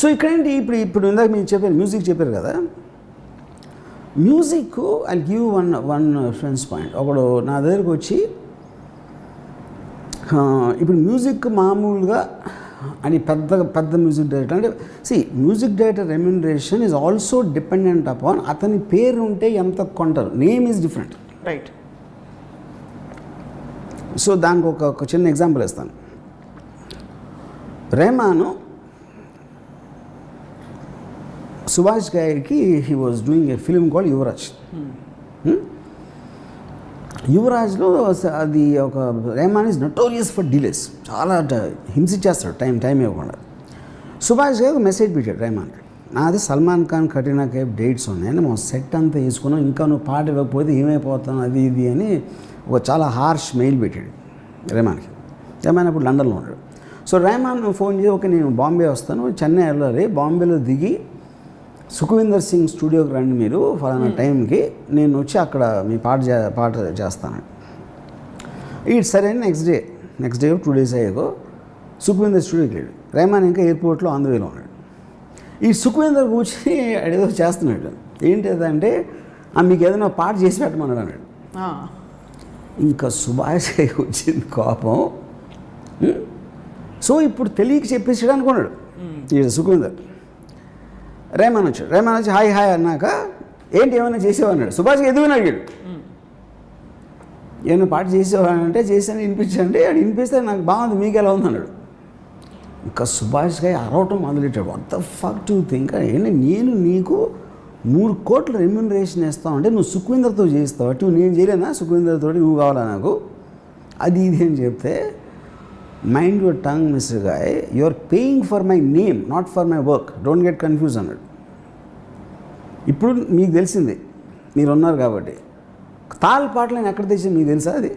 So ఇక్కడేంటి? ఇప్పుడు ఇప్పుడు ఇందాక మీరు చెప్పారు మ్యూజిక్ చెప్పారు కదా? Music I give one one friends point ఒకడు నా దగ్గరకు వచ్చి ఇప్పుడు మ్యూజిక్ మామూలుగా అని పెద్ద పెద్ద మ్యూజిక్ డైరెక్టర్ అంటే see music director remuneration is also dependent upon అతని పేరు ఉంటే ఎంత కొంటారు? Name is different right so దానికి ఒక ఒక చిన్న ఎగ్జాంపుల్ ఇస్తాను. రెహమాను సుభాష్ గారికి he was doing a film call Yuvraj? యువరాజ్లో అది ఒక Rahman is notorious for delays చాలా హింసించేస్తాడు టైం టైం ఇవ్వకుండా. సుభాష్ గారు మెసేజ్ పెట్టాడు రెహమాన్కి నాది సల్మాన్ ఖాన్ కరీనా కైఫ్ డేట్స్ ఉన్నాయి మా సెట్ అంతా వేసుకున్నాం ఇంకా నువ్వు పాట ఇవ్వకపోతే ఏమైపోతాను అది ఇది అని ఒక చాలా హార్ష్ మెయిల్ పెట్టాడు రెహమాన్కి రెహమాన్ అప్పుడు లండన్లో ఉన్నాడు. సో రెహమాన్ ఫోన్ చేసి ఓకే నేను బాంబే వస్తాను చెన్నై వెళ్ళాలి బాంబేలో దిగి సుఖవిందర్ సింగ్ స్టూడియోకి రండి మీరు ఫలానా టైంకి. నేను వచ్చి అక్కడ మీ పాట పాట చేస్తాను. ఇటు సరే next day next day two days అయ్యాకో Sukhwinder స్టూడియోకి వెళ్ళాడు రెహమాన్ ఇంకా ఎయిర్పోర్ట్లో అందువేలో ఉన్నాడు. ఈ సుఖవిందర్ కూర్చొని ఏదో చేస్తున్నాడు. ఏంటి అంటే "ఆ, మీకు ఏదైనా పాట చేసి పెట్టమన్నాడు అన్నాడు. ఇంకా సుభాష్ వచ్చింది కోపం? సో ఇప్పుడు తెలియక చెప్పేసాడు అనుకున్నాడు. ఈ సుఖవిందర్. రేమాన్ వచ్చాడు. రేమాన్ వచ్చి హాయ్ హాయ్ అన్నాక ఏంటి ఏమైనా చేసేవా? అన్నాడు. సుభాష్కి ఎదుగుని అడిగాడు ఏమైనా పాట చేసేవా? అంటే చేశాను వినిపించండి అది వినిపిస్తే నాకు బాగుంది మీకు ఎలా ఉంది? అన్నాడు. ఇంకా సుభాష్ గారి అరవటం మొదలెట్టాడు. What the fuck to think ఏంటి నేను నీకు మూడు కోట్ల రెమ్యునరేషన్ ఇస్తావు అంటే నువ్వు సుఖ్వీందర్తో చేస్తావు? అటు నేను చేయలేనా? సుఖ్వీందర్తో నువ్వు కావాలా నాకు? అది ఇది అని చెప్తే mind your tongue mister guy you are paying for my name not for my work don't get confuse అన్నాడు ఇప్పుడు మీకు తెలిసింది. మీరు ఉన్నారు కాబట్టి. తాల్ పాటలు నేను ఎక్కడ తెచ్చాను మీకు తెలుసా అది?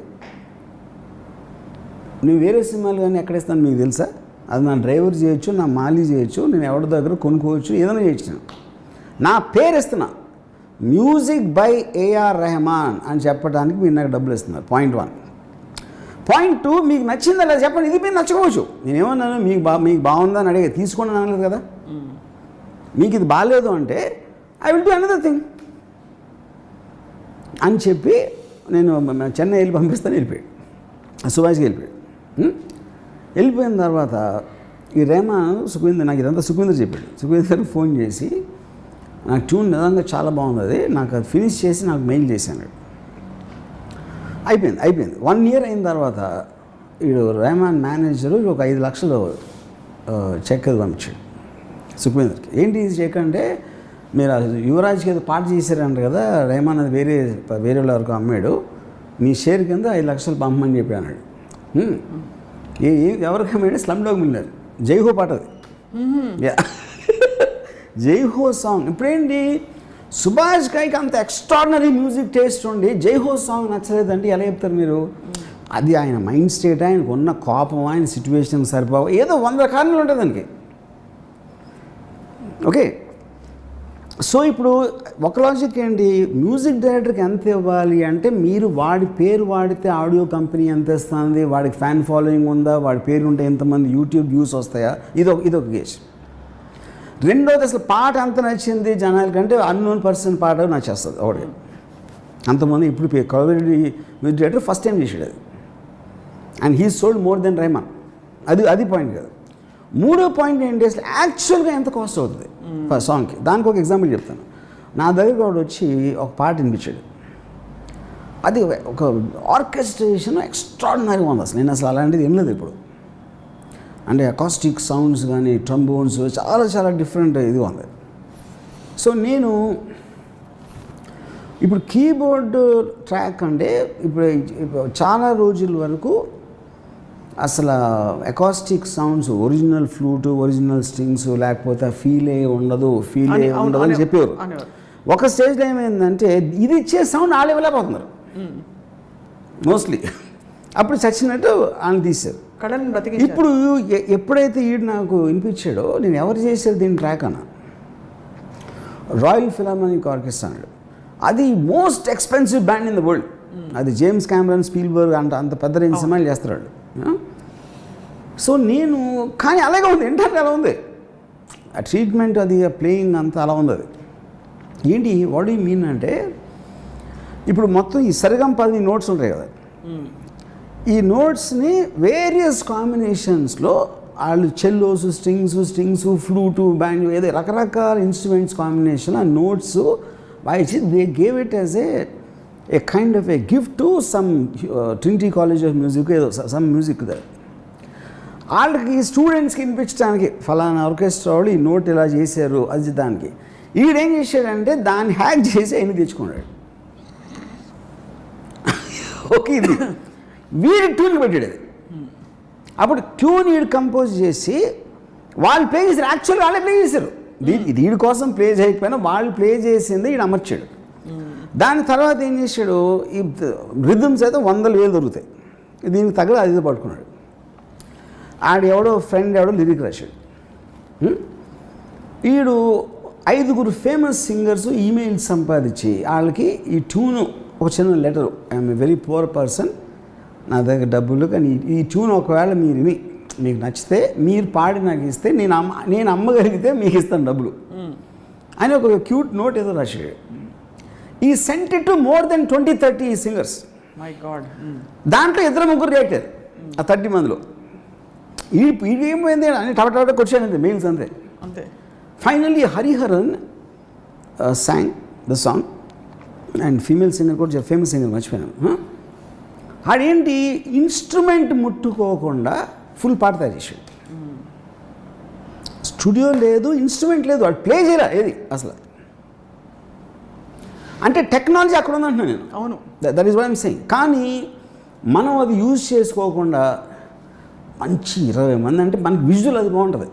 నువ్వు వేరే సినిమాలు కానీ ఎక్కడ ఇస్తాను మీకు తెలుసా? అది నా డ్రైవర్ చేయొచ్చు నా మాలీ చేయొచ్చు నేను ఎవరి దగ్గర కొనుక్కోవచ్చు ఏదైనా చేయొచ్చు నా పేరు ఇస్తున్నా మ్యూజిక్ బై ఏఆర్ రెహమాన్ అని చెప్పడానికి మీరు నాకు డబ్బులు ఇస్తున్నారు పాయింట్ వన్ పాయింట్ టూ మీకు నచ్చిందా లేదా చెప్పండి. ఇది మీరు నచ్చకపోవచ్చు. నేనేమన్నాను మీకు బా మీకు బాగుందా అని అడిగే తీసుకోండి అనలేదు కదా. మీకు ఇది బాగాలేదు అంటే I will do another thing అని చెప్పి నేను చెన్నై వెళ్ళి పంపిస్తాను వెళ్ళిపోయాడు. సుభాష్కి వెళ్ళిపోయాడు. వెళ్ళిపోయిన తర్వాత ఈ రేమా సుఖవీందర్ నాకు ఇదంతా సుఖవీందర్ చెప్పాడు. సుఖవీందర్ ఫోన్ చేసి నాకు ట్యూన్ నిజంగా చాలా బాగుంది. అది నాకు అది ఫినిష్ చేసి నాకు మెయిల్ చేశాను అయిపోయింది అయిపోయింది. వన్ ఇయర్ అయిన తర్వాత వీడు రెహమాన్ మేనేజరు ఒక ఐదు లక్షలు చెక్ అది పంపించాడు సుఖ్వీందర్కి ఏంటి ఇది చెక్ అంటే మీరు యువరాజ్కి ఏదో పాట చేశారంట కదా రెహమాన్ అది వేరే వేరే వాళ్ళ వరకు అమ్మాడు మీ షేర్ కింద ఐదు లక్షలు పంపమని చెప్పి అన్నాడు. ఏ ఎవరికి అమ్మాడు స్లమ్ డాగ్ మిల్లర్ జైహో పాట అది జైహో సాంగ్. ఇప్పుడేంటి? సుభాష్ కైకి అంత ఎక్స్ట్రాడినరీ మ్యూజిక్ టేస్ట్ ఉండి జైహో సాంగ్ నచ్చలేదంటే ఎలా చెప్తారు మీరు? అది ఆయన మైండ్ స్టేట్ ఆయనకు ఉన్న కోపం ఆయన సిచ్యువేషన్ సరిపోవు. ఏదో వంద కారణాలు ఉంటాయి దానికి. ఓకే? సో ఇప్పుడు ఒక లాజిక్ ఏంటి? మ్యూజిక్ డైరెక్టర్కి ఎంత ఇవ్వాలి అంటే మీరు వాడి పేరు వాడితే ఆడియో కంపెనీ ఎంత ఇస్తుంది? వాడికి ఫ్యాన్ ఫాలోయింగ్ ఉందా? వాడి పేరు ఉంటే ఎంతమంది యూట్యూబ్ వ్యూస్ వస్తాయా? ఇది ఒక ఇది ఒక గేజ్ రెండోది అసలు పాట ఎంత నచ్చింది జనాలకంటే అన్నోన్ పర్సన్ పాట నచ్చేస్తుంది ఒకటి. అంతమంది ఇప్పుడు కవిడి మ్యూజిక్ డైరెక్టర్ ఫస్ట్ టైం చేసాడు అది and he sold more than Rahman అది అది పాయింట్ కాదు. మూడో పాయింట్ ఏంటి అసలు యాక్చువల్గా ఎంత కాస్ట్ అవుతుంది? ఫర్ సాంగ్కి దానికి ఒక ఎగ్జాంపుల్ చెప్తాను. నా దగ్గర వాడు వచ్చి ఒక పాట వినిపించాడు. అది ఒక ఆర్కెస్ట్రేషన్ ఎక్స్ట్రాడినరీగా ఉంది అసలు. నేను అసలు అలాంటిది ఏం లేదు ఇప్పుడు. అంటే అకాస్టిక్ సౌండ్స్ కానీ ట్రంబోన్స్ చాలా చాలా డిఫరెంట్ ఇది ఉంది. సో నేను ఇప్పుడు కీబోర్డ్ ట్రాక్ అంటే ఇప్పుడు చాలా రోజుల వరకు అసలు acoustic sounds original flute original strings లేకపోతే ఫీలే ఉండదు ఫీలే ఉండదు అని చెప్పేవారు. అనేవారు. ఒక స్టేజ్లో ఏమైందంటే ఇది ఇచ్చే సౌండ్ వాళ్ళు ఇవ్వలేకపోతున్నారు మోస్ట్లీ అప్పుడు చచ్చినట్టు ఆయన తీశారు కళను బ్రతికించారు ఇప్పుడు ఎప్పుడైతే ఈడు నాకు వినిపించాడో నేను ఎవరు చేశారు దీని ట్రాక్ అన్న? రాయల్ ఫిలామనిక్ ఆర్కెస్ట్రా అన్నాడు. అది most expensive band in the world అది జేమ్స్ క్యామరన్ స్పీల్బర్గ్ అంత అంత పెద్ద రేంజ్ సినిమాలు చేస్తాడు సో నేను కానీ అలాగే ఉంది ఇంటర్నెట్ అలా ఉంది. ఆ ట్రీట్మెంట్ అది ప్లేయింగ్ అంతా అలా ఉంది అది. ఏంటి వాట్ యూ మీన్ అంటే ఇప్పుడు మొత్తం ఈ సరిగం పది నోట్స్ ఉంటాయి కదా. ఈ నోట్స్ని వేరియస్ కాంబినేషన్స్లో వాళ్ళు cellos strings strings flute band ఏదో రకరకాల ఇన్స్ట్రుమెంట్స్ కాంబినేషన్ ఆ notes వాయిచి they gave it as a a kind of a gift to some Trinity college of music ఏదో సమ్ మ్యూజిక్ ద వాళ్ళకి స్టూడెంట్స్కి వినిపించడానికి ఫలానా ఆర్కెస్ట్రా వాళ్ళు ఈ నోట్ ఇలా చేశారు అది దానికి. ఈడేం చేశాడంటే దాన్ని హ్యాక్ చేసి ఆయన తెచ్చుకున్నాడు. ఓకే ఇది. వీడి ట్యూన్ పెట్టాడు అది అప్పుడు ట్యూన్ వీడు కంపోజ్ చేసి వాళ్ళు ప్లే చేశారు. యాక్చువల్గా వాళ్ళే ప్లే చేశారు. వీడి కోసం ప్లే చేయకపోయినా వాళ్ళు ప్లే చేసింది ఈడు అమర్చాడు. దాని తర్వాత ఏం చేశాడు? ఈ రిథమ్స్ అయితే వందల వేలు దొరుకుతాయి. దీనికి తగ్గ అది పట్టుకున్నాడు. ఆడు ఎవడో ఫ్రెండ్ ఎవడో లిరిక్ రాశాడు? వీడు ఐదుగురు ఫేమస్ సింగర్స్ ఈమెయిల్ సంపాదించి వాళ్ళకి ఈ ట్యూన్ ఒక చిన్న letter I'm very poor person నా దగ్గర డబ్బులు కానీ ఈ- ట్యూన్ ఒకవేళ మీరు విని మీకు నచ్చితే మీరు పాడి నాకు ఇస్తే నేను అమ్మ నేను అమ్మగలిగితే మీకు ఇస్తాను డబ్బులు. అని ఒక క్యూట్ నోట్ ఏదో రాశాడు. ఈ sent to more than twenty thirty singers my god దాంట్లో ఇద్దరు ముగ్గురు రియాక్ట్ అయ్యారు ఆ థర్టీ మందిలో. ఈ ఇది ఏమైంది అని కొచ్చాను అంతే మెయిల్స్ అంతే. అంతే. Finally Hariharan song the song and female singer కూడా ఫేమస్ సింగర్ మర్చిపోయాను? ఆడేంటి ఇన్స్ట్రుమెంట్ ముట్టుకోకుండా ఫుల్ పాట తయారు చేసాడు. స్టూడియో లేదు ఇన్స్ట్రుమెంట్ లేదు వాడు ప్లే చేయరా ఏది అసలు. అంటే టెక్నాలజీ అక్కడ ఉందంటున్నాను నేను. అవును. That is what I'm saying కానీ మనం అది యూజ్ చేసుకోకుండా మంచి ఇరవై మంది అంటే మనకి విజువల్ అది బాగుంటుంది.